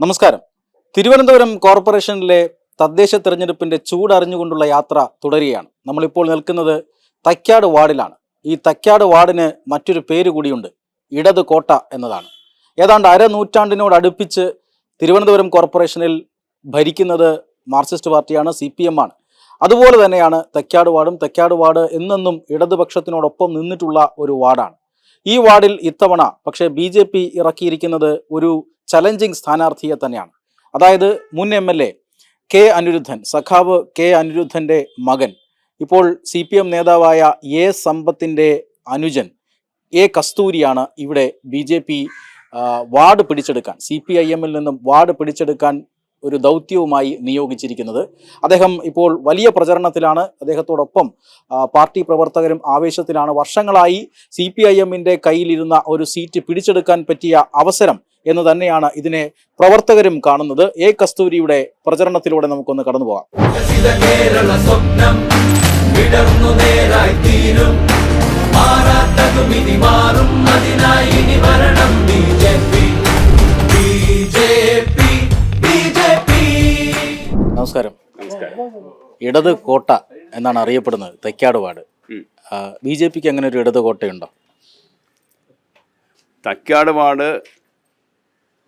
നമസ്കാരം. തിരുവനന്തപുരം കോർപ്പറേഷനിലെ തദ്ദേശ തെരഞ്ഞെടുപ്പിന്റെ ചൂടറിഞ്ഞുകൊണ്ടുള്ള യാത്ര തുടരുകയാണ്. നമ്മളിപ്പോൾ നിൽക്കുന്നത് തൈക്കാട് വാർഡിലാണ്. ഈ തൈക്കാട് വാർഡിന് മറ്റൊരു പേര് കൂടിയുണ്ട്. ഇടത് കോട്ട എന്നതാണ്. ഏതാണ്ട് അരനൂറ്റാണ്ടിനോട് അടുപ്പിച്ച് തിരുവനന്തപുരം കോർപ്പറേഷനിൽ ഭരിക്കുന്നത് മാർക്സിസ്റ്റ് പാർട്ടിയാണ് സി പി എം ആണ്. അതുപോലെ തന്നെയാണ് തൈക്കാട് വാർഡും. തൈക്കാട് വാർഡ് എന്നെന്നും ഇടതുപക്ഷത്തിനോടൊപ്പം നിന്നിട്ടുള്ള ഒരു വാർഡാണ്. ഈ വാർഡിൽ ഇത്തവണ പക്ഷേ ബി ഇറക്കിയിരിക്കുന്നത് ഒരു ചലഞ്ചിങ് സ്ഥാനാർത്ഥിയെ തന്നെയാണ്. അതായത് മുൻ M L A K Aniruddhan സഖാവ് കെ അനിരുദ്ധന്റെ മകൻ. ഇപ്പോൾ സി പി എം നേതാവായ എ സമ്പത്തിന്റെ അനുജൻ എ കസ്തൂരിയാണ് ഇവിടെ ബി ജെ പി വാർഡ് പിടിച്ചെടുക്കാൻ സി പി ഐ എമ്മിൽ നിന്നും വാർഡ് പിടിച്ചെടുക്കാൻ ഒരു ദൗത്യവുമായി നിയോഗിച്ചിരിക്കുന്നത്. അദ്ദേഹം ഇപ്പോൾ വലിയ പ്രചരണത്തിലാണ്. അദ്ദേഹത്തോടൊപ്പം പാർട്ടി പ്രവർത്തകരും ആവേശത്തിലാണ്. വർഷങ്ങളായി സി പി ഐ എമ്മിന്റെ കയ്യിലിരുന്ന ഒരു സീറ്റ് പിടിച്ചെടുക്കാൻ പറ്റിയ അവസരം എന്ന് തന്നെയാണ് ഇതിനെ പ്രവർത്തകരും കാണുന്നത്. എ കസ്തൂരിയുടെ പ്രചരണത്തിലൂടെ നമുക്കൊന്ന് കടന്നു പോകാം. നമസ്കാരം. ഇടത് കോട്ട എന്നാണ് അറിയപ്പെടുന്നത്. തെക്കാട് വാർഡ്. ബി ജെ പിക്ക് അങ്ങനെ ഒരു ഇടത് കോട്ടയുണ്ടോ? തക്കാട് വാർഡ്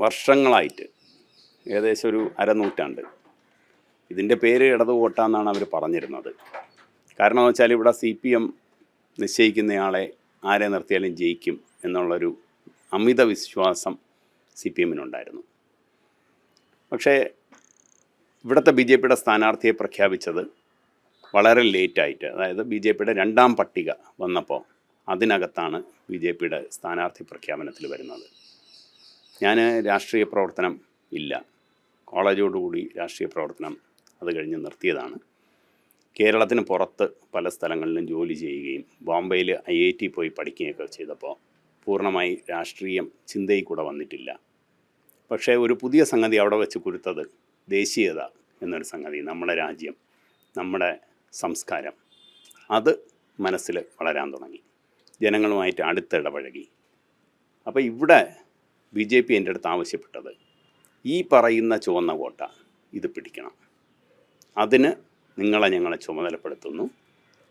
വർഷങ്ങളായിട്ട്. ഏകദേശം ഒരു അരനൂറ്റാണ്ട്. ഇതിന്റെ പേര് ഇടത് വോട്ടാന്നാണ് അവർ പറഞ്ഞിരുന്നത്. കാരണം വെച്ചാൽ ഇവിടെ സി പി എം നിശ്ചയിക്കുന്നയാളെ ആരെ നിർത്തിയാലും ജയിക്കും എന്നുള്ളൊരു അമിത വിശ്വാസം സി പി എമ്മിനുണ്ടായിരുന്നു. പക്ഷേ ഇവിടുത്തെ ബി ജെ പിയുടെ സ്ഥാനാർത്ഥിയെ പ്രഖ്യാപിച്ചത് വളരെ ലേറ്റായിട്ട് അതായത് ബി ജെ പിയുടെ രണ്ടാം പട്ടിക വന്നപ്പോൾ അതിനകത്താണ് ബി ജെ പിയുടെ സ്ഥാനാർത്ഥി പ്രഖ്യാപനത്തിൽ വരുന്നത്. ഞാൻ രാഷ്ട്രീയ പ്രവർത്തനം ഇല്ല. കോളേജോടുകൂടി രാഷ്ട്രീയ പ്രവർത്തനം അത് കഴിഞ്ഞ് നിർത്തിയതാണ്. കേരളത്തിന് പുറത്ത് പല സ്ഥലങ്ങളിലും ജോലി ചെയ്യുകയും ബോംബെയിൽ ഐ ഐ ടി പോയി പഠിക്കുകയൊക്കെ ചെയ്തപ്പോൾ പൂർണമായി രാഷ്ട്രീയം ചിന്തയിൽ കൂടെ വന്നിട്ടില്ല. പക്ഷേ ഒരു പുതിയ സംഗതി അവിടെ വെച്ച് കുരുത്തത് ദേശീയത എന്നൊരു സംഗതി നമ്മുടെ രാജ്യം നമ്മുടെ സംസ്കാരം. അത് മനസ്സിൽ വളരാൻ തുടങ്ങി. ജനങ്ങളുമായിട്ട് അടുത്തിടപഴകി. അപ്പോൾ ഇവിടെ ബി ജെ പി എന്റെ അടുത്ത് ആവശ്യപ്പെട്ടത്. ഈ പറയുന്ന ചുവന്ന കോട്ട ഇത് പിടിക്കണം. അതിന് നിങ്ങളെ ഞങ്ങളെ ചുമതലപ്പെടുത്തുന്നു.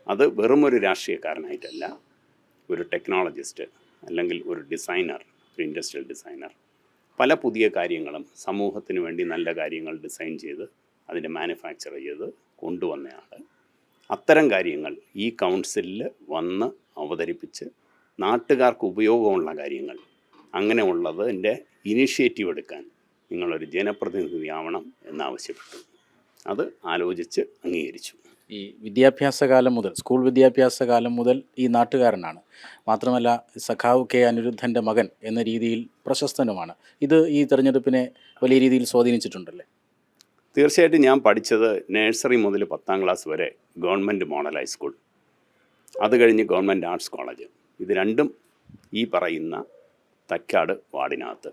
അത് വെറുമൊരു രാഷ്ട്രീയക്കാരനായിട്ടല്ല ഒരു ടെക്നോളജിസ്റ്റ് അല്ലെങ്കിൽ ഒരു ഡിസൈനർ ഒരു ഇൻഡസ്ട്രിയൽ ഡിസൈനർ. പല പുതിയ കാര്യങ്ങളും സമൂഹത്തിന് വേണ്ടി നല്ല കാര്യങ്ങൾ ഡിസൈൻ ചെയ്ത് അതിന്റെ മാനുഫാക്ചർ ചെയ്ത് കൊണ്ടുവന്നയാൾ അത്തരം കാര്യങ്ങൾ ഈ കൗൺസിലിൽ വന്ന് അവതരിപ്പിച്ച് നാട്ടുകാർക്ക് ഉപയോഗമുള്ള കാര്യങ്ങൾ അങ്ങനെ ഉള്ളതിന്റെ ഇനിഷ്യേറ്റീവ് എടുക്കാൻ നിങ്ങളൊരു ജനപ്രതിനിധിയാവണം എന്നാവശ്യപ്പെട്ടു. അത് ആലോചിച്ച് അംഗീകരിച്ചു. ഈ വിദ്യാഭ്യാസ കാലം മുതൽ സ്കൂൾ വിദ്യാഭ്യാസ കാലം മുതൽ ഈ നാട്ടുകാരനാണ്. മാത്രമല്ല സഖാവ് കെ അനിരുദ്ധന്റെ മകൻ എന്ന രീതിയിൽ പ്രശസ്തനുമാണ്. ഇത് ഈ തെരഞ്ഞെടുപ്പിനെ വലിയ രീതിയിൽ സ്വാധീനിച്ചിട്ടുണ്ടല്ലേ? തീർച്ചയായിട്ടും ഞാൻ പഠിച്ചത് നഴ്സറി മുതൽ പത്താം ക്ലാസ് വരെ ഗവൺമെന്റ് മോഡൽ ഹൈസ്കൂൾ. അത് കഴിഞ്ഞ് ഗവൺമെന്റ് ആർട്സ് കോളേജ്. ഇത് രണ്ടും ഈ പറയുന്ന തക്കാട് വാർഡിനകത്ത്.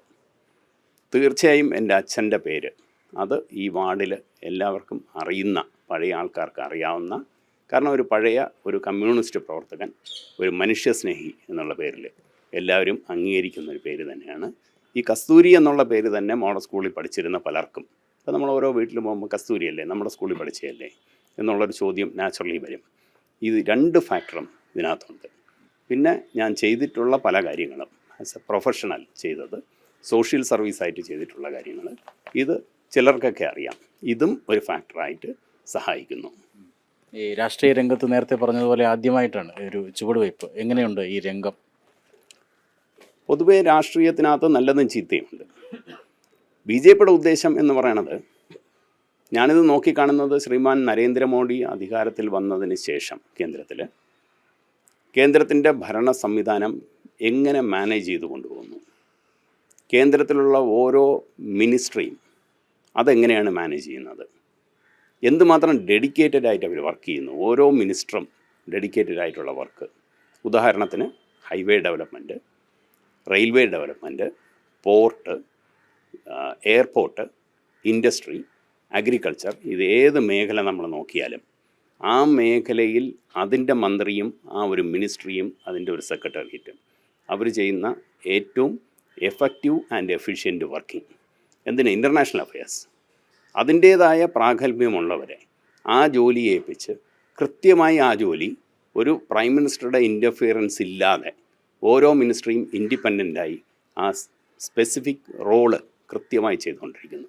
തീർച്ചയായും എന്റെ അച്ഛന്റെ പേര്. അത് ഈ വാർഡിൽ എല്ലാവർക്കും അറിയുന്ന പഴയ ആൾക്കാർക്ക് അറിയാവുന്ന കാരണം ഒരു പഴയ ഒരു കമ്മ്യൂണിസ്റ്റ് പ്രവർത്തകൻ ഒരു മനുഷ്യസ്നേഹി എന്നുള്ള പേരിൽ എല്ലാവരും അംഗീകരിക്കുന്ന ഒരു പേര് തന്നെയാണ്. ഈ കസ്തൂരി എന്നുള്ള പേര് തന്നെ മോഡൽ സ്കൂളിൽ പഠിച്ചിരുന്ന പലർക്കും. ഇപ്പോൾ നമ്മൾ ഓരോ വീട്ടിൽ പോകുമ്പോൾ കസ്തൂരി അല്ലേ നമ്മുടെ സ്കൂളിൽ പഠിച്ചതല്ലേ എന്നുള്ളൊരു ചോദ്യം നാച്ചുറലി വരും. ഇത് രണ്ട് ഫാക്ടറും ഇതിനകത്തുണ്ട്. പിന്നെ ഞാൻ ചെയ്തിട്ടുള്ള പല കാര്യങ്ങളും. ആസ് എ പ്രൊഫഷണൽ ചെയ്തത്. സോഷ്യൽ സർവീസ് ആയിട്ട് ചെയ്തിട്ടുള്ള കാര്യങ്ങൾ ഇത് ചിലർക്കൊക്കെ അറിയാം. ഇതും ഒരു ഫാക്ടറായിട്ട് സഹായിക്കുന്നു. ഈ രാഷ്ട്രീയ രംഗത്ത് നേരത്തെ പറഞ്ഞതുപോലെ ആദ്യമായിട്ടാണ് ഒരു ചുവടുവയ്പ് എങ്ങനെയുണ്ട് ഈ രംഗം? പൊതുവേ രാഷ്ട്രീയത്തിനകത്ത് നല്ലതും ചീത്തയുമുണ്ട്. ബി ജെ പിയുടെ ഉദ്ദേശം എന്ന് പറയണത് ഞാനിത് നോക്കിക്കാണുന്നത് ശ്രീമാൻ നരേന്ദ്രമോദി അധികാരത്തിൽ വന്നതിന് ശേഷം കേന്ദ്രത്തിൽ കേന്ദ്രത്തിന്റെ ഭരണ സംവിധാനം എങ്ങനെ മാനേജ് ചെയ്ത് കൊണ്ടുപോകുന്നു? കേന്ദ്രത്തിലുള്ള ഓരോ മിനിസ്ട്രിയും അതെങ്ങനെയാണ് മാനേജ് ചെയ്യുന്നത്? എന്തുമാത്രം ഡെഡിക്കേറ്റഡ് ആയിട്ട് അവർ വർക്ക് ചെയ്യുന്നു? ഓരോ മിനിസ്റ്ററും ഡെഡിക്കേറ്റഡ് ആയിട്ടുള്ള വർക്ക്. ഉദാഹരണത്തിന് highway development railway development port airport industry agriculture ഇത് ഏത് മേഖല നമ്മൾ നോക്കിയാലും ആ മേഖലയിൽ അതിന്റെ മന്ത്രിയും ആ ഒരു മിനിസ്ട്രിയും അതിന്റെ ഒരു സെക്രട്ടേറിയറ്റും അവർ ചെയ്യുന്ന ഏറ്റവും എഫക്റ്റീവ് ആൻഡ് എഫിഷ്യന്റ് വർക്കിംഗ് എന്തിന്? ഇന്റർനാഷണൽ അഫയേഴ്സ് അതിന്റേതായ പ്രാഗൽഭ്യമുള്ളവരെ ആ ജോലി ഏൽപ്പിച്ച് കൃത്യമായി ആ ജോലി ഒരു പ്രൈം മിനിസ്റ്ററുടെ ഇന്റർഫിയറൻസ് ഇല്ലാതെ ഓരോ മിനിസ്റ്ററിയും ഇൻഡിപെൻഡന്റായി ആ സ്പെസിഫിക് റോൾ കൃത്യമായി ചെയ്തുകൊണ്ടിരിക്കുന്നു.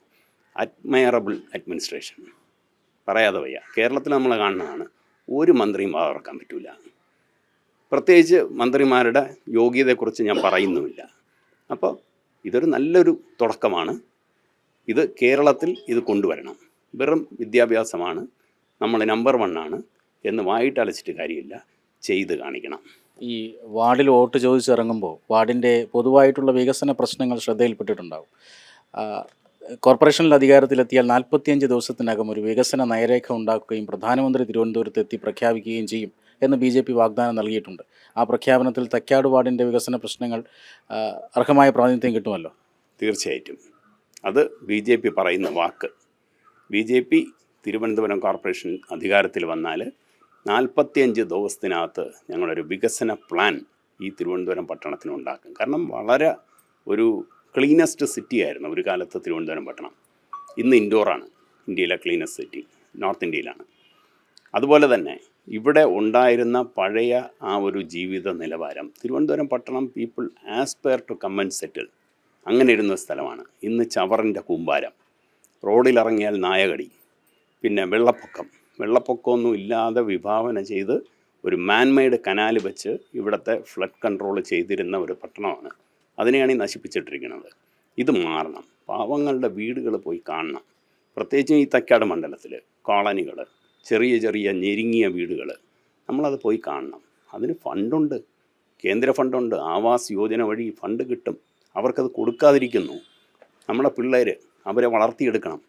അഡ്മയറബിൾ അഡ്മിനിസ്ട്രേഷൻ പറയാതെ വയ്യ. കേരളത്തിൽ നമ്മൾ കാണുന്നതാണ് ഒരു മന്ത്രിയും വാർക്കാൻ പറ്റില്ല പ്രത്യേകിച്ച് മന്ത്രിമാരുടെ യോഗ്യതയെക്കുറിച്ച് ഞാൻ പറയുന്നുമില്ല. അപ്പോൾ ഇതൊരു നല്ലൊരു തുടക്കമാണ്. ഇത് കേരളത്തിൽ ഇത് കൊണ്ടുവരണം. വെറും വിദ്യാഭ്യാസമാണ്. നമ്മൾ നമ്പർ വണ്ണാണ് എന്ന് വായിട്ടലച്ചിട്ട് കാര്യമില്ല. ചെയ്ത് കാണിക്കണം. ഈ വാർഡിൽ വോട്ട് ചോദിച്ചിറങ്ങുമ്പോൾ വാർഡിന്റെ പൊതുവായിട്ടുള്ള വികസന പ്രശ്നങ്ങൾ ശ്രദ്ധയിൽപ്പെട്ടിട്ടുണ്ടാവും. കോർപ്പറേഷനിൽ അധികാരത്തിലെത്തിയാൽ നാൽപ്പത്തിയഞ്ച് ദിവസത്തിനകം ഒരു വികസന നയരേഖ ഉണ്ടാക്കുകയും പ്രധാനമന്ത്രി തിരുവനന്തപുരത്ത് എത്തി പ്രഖ്യാപിക്കുകയും ചെയ്യും. എന്ന് ബി ജെ പി വാഗ്ദാനം നൽകിയിട്ടുണ്ട്. ആ പ്രഖ്യാപനത്തിൽ തക്കാട് വാർഡിന്റെ വികസന പ്രശ്നങ്ങൾ അർഹമായ പ്രാതിനിധ്യം കിട്ടുമല്ലോ? തീർച്ചയായിട്ടും. അത് ബി ജെ പി പറയുന്ന വാക്ക്. B J P Thiruvananthapuram corporation അധികാരത്തിൽ വന്നാൽ നാൽപ്പത്തിയഞ്ച് ദിവസത്തിനകത്ത് ഞങ്ങളൊരു വികസന പ്ലാൻ ഈ തിരുവനന്തപുരം പട്ടണത്തിന് ഉണ്ടാക്കും. കാരണം വളരെ ഒരു ക്ലീനസ്റ്റ് സിറ്റി ആയിരുന്നു ഒരു കാലത്ത് തിരുവനന്തപുരം പട്ടണം. ഇന്ന് ഇൻഡോറാണ് ഇന്ത്യയിലെ ക്ലീനസ്റ്റ് സിറ്റി നോർത്ത് ഇന്ത്യയിലാണ്. അതുപോലെ തന്നെ ഇവിടെ ഉണ്ടായിരുന്ന പഴയ ആ ഒരു ജീവിത നിലവാരം. തിരുവനന്തപുരം പട്ടണം people aspire to come and settle അങ്ങനെ ഇരുന്ന സ്ഥലമാണ്. ഇന്ന് ചവറിന്റെ കൂമ്പാരം. റോഡിലിറങ്ങിയാൽ നായകടി പിന്നെ വെള്ളപ്പൊക്കം. വെള്ളപ്പൊക്കമൊന്നും ഇല്ലാതെ വിഭാവന ചെയ്ത് ഒരു മാൻമെയ്ഡ് കനാൽ വെച്ച് ഇവിടുത്തെ ഫ്ലഡ് കൺട്രോൾ ചെയ്തിരുന്ന ഒരു പട്ടണമാണ്. അതിനെയാണ് ഈ നശിപ്പിച്ചിട്ടിരിക്കുന്നത്. ഇത് മാറണം. പാവങ്ങളുടെ വീടുകൾ പോയി കാണണം. പ്രത്യേകിച്ചും ഈ തക്കാട് മണ്ഡലത്തിൽ കോളനികൾ ചെറിയ ചെറിയ ഞെരുങ്ങിയ വീടുകൾ നമ്മളത് പോയി കാണണം. അതിന് ഫണ്ടുണ്ട്. കേന്ദ്ര ഫണ്ടുണ്ട്. ആവാസ് യോജന വഴി ഫണ്ട് കിട്ടും. അവർക്കത് കൊടുക്കാതിരിക്കുന്നു. നമ്മളെ പിള്ളേർ അവരെ വളർത്തിയെടുക്കണം.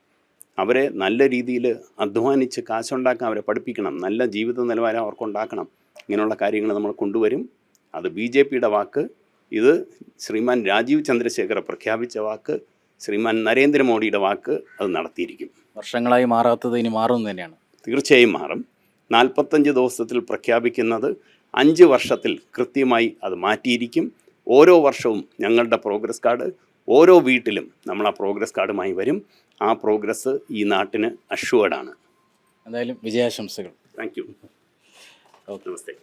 അവരെ നല്ല രീതിയിൽ അധ്വാനിച്ച് കാശുണ്ടാക്കാൻ അവരെ പഠിപ്പിക്കണം. നല്ല ജീവിത നിലവാരം അവർക്കുണ്ടാക്കണം. ഇങ്ങനെയുള്ള കാര്യങ്ങൾ നമ്മൾ കൊണ്ടുവരും. അത് ബി ജെ പിയുടെ വാക്ക്. ഇത് ശ്രീമാൻ രാജീവ് ചന്ദ്രശേഖർ പ്രഖ്യാപിച്ച വാക്ക്. ശ്രീമാൻ നരേന്ദ്രമോദിയുടെ വാക്ക്. അത് നടത്തിയിരിക്കും. വർഷങ്ങളായി മാറാത്തത് ഇനി മാറുന്നു തന്നെയാണ്. തീർച്ചയായും മാറും. നാൽപ്പത്തഞ്ച് ദിവസത്തിൽ പ്രഖ്യാപിക്കുന്നത് അഞ്ച് വർഷത്തിൽ കൃത്യമായി അത് മാറ്റിയിരിക്കും. ഓരോ വർഷവും ഞങ്ങളുടെ പ്രോഗ്രസ് കാർഡ് ഓരോ വീട്ടിലും നമ്മൾ ആ പ്രോഗ്രസ് കാർഡുമായി വരും. ആ പ്രോഗ്രസ് ഈ നാട്ടിന് അഷ്വേർഡാണ് എന്തായാലും വിജയാശംസകൾ. Thank you namaste.